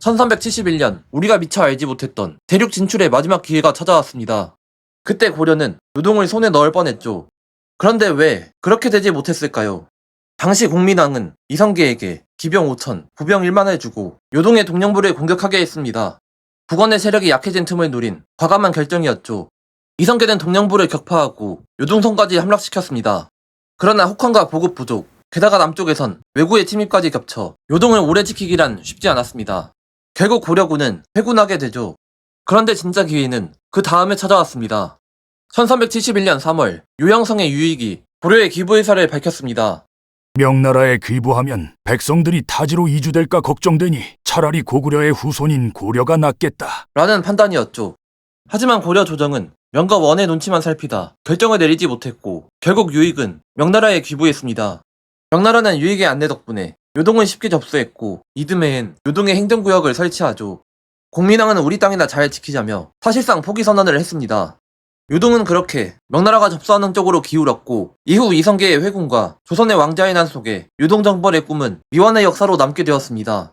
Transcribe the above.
1371년 우리가 미처 알지 못했던 대륙 진출의 마지막 기회가 찾아왔습니다. 그때 고려는 요동을 손에 넣을 뻔했죠. 그런데 왜 그렇게 되지 못했을까요? 당시 공민왕은 이성계에게 기병 5천, 부병 1만을 주고 요동의 동령부를 공격하게 했습니다. 국원의 세력이 약해진 틈을 노린 과감한 결정이었죠. 이성계는 동령부를 격파하고 요동성까지 함락시켰습니다. 그러나 혹한과 보급 부족, 게다가 남쪽에선 외구의 침입까지 겹쳐 요동을 오래 지키기란 쉽지 않았습니다. 결국 고려군은 회군하게 되죠. 그런데 진짜 기회는 그 다음에 찾아왔습니다. 1371년 3월 요양성의 유익이 고려의 기부 의사를 밝혔습니다. 명나라에 귀부하면 백성들이 타지로 이주될까 걱정되니 차라리 고구려의 후손인 고려가 낫겠다. 라는 판단이었죠. 하지만 고려 조정은 명과 원의 눈치만 살피다 결정을 내리지 못했고 결국 유익은 명나라에 귀부했습니다. 명나라는 유익의 안내 덕분에 요동을 쉽게 접수했고 이듬해엔 요동의 행정구역을 설치하죠. 공민왕은 우리 땅이나 잘 지키자며 사실상 포기 선언을 했습니다. 요동은 그렇게 명나라가 접수하는 쪽으로 기울었고 이후 이성계의 회군과 조선의 왕자의 난 속에 요동 정벌의 꿈은 미완의 역사로 남게 되었습니다.